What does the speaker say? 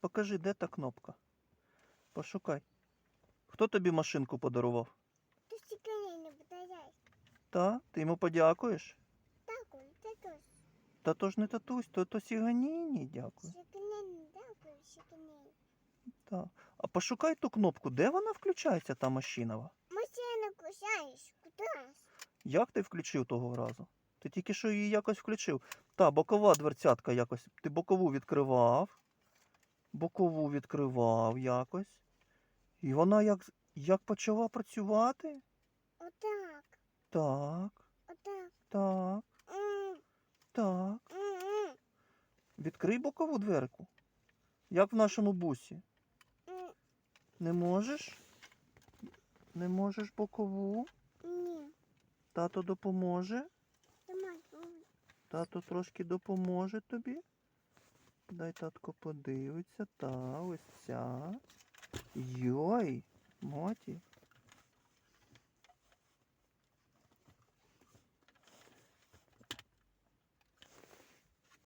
Покажи, де та кнопка. Пошукай. Хто тобі машинку подарував? Ти стікани не подаєш. Та? Ти йому подякуєш? Так, он, це. Та то ж не татусь, то, то сіганіні, дякую. Стікани, дякую, стікани. Та. А пошукай ту кнопку, де вона включається, та машинова? Машину кусаєш, куди? Як ти включив того разу? Ти тільки що її якось включив. Та, бокова дверцятка якось. Ти бокову відкривав. Бокову відкривав якось. І вона як, як почала працювати? Отак, Так, отак. так, так. Відкрий бокову дверку. Як в нашому бусі. Не можеш? Не можеш бокову? Ні, Тато допоможе. Тато трошки допоможе тобі. Дай татко подивиться. Та ось ця. Йой, Моті.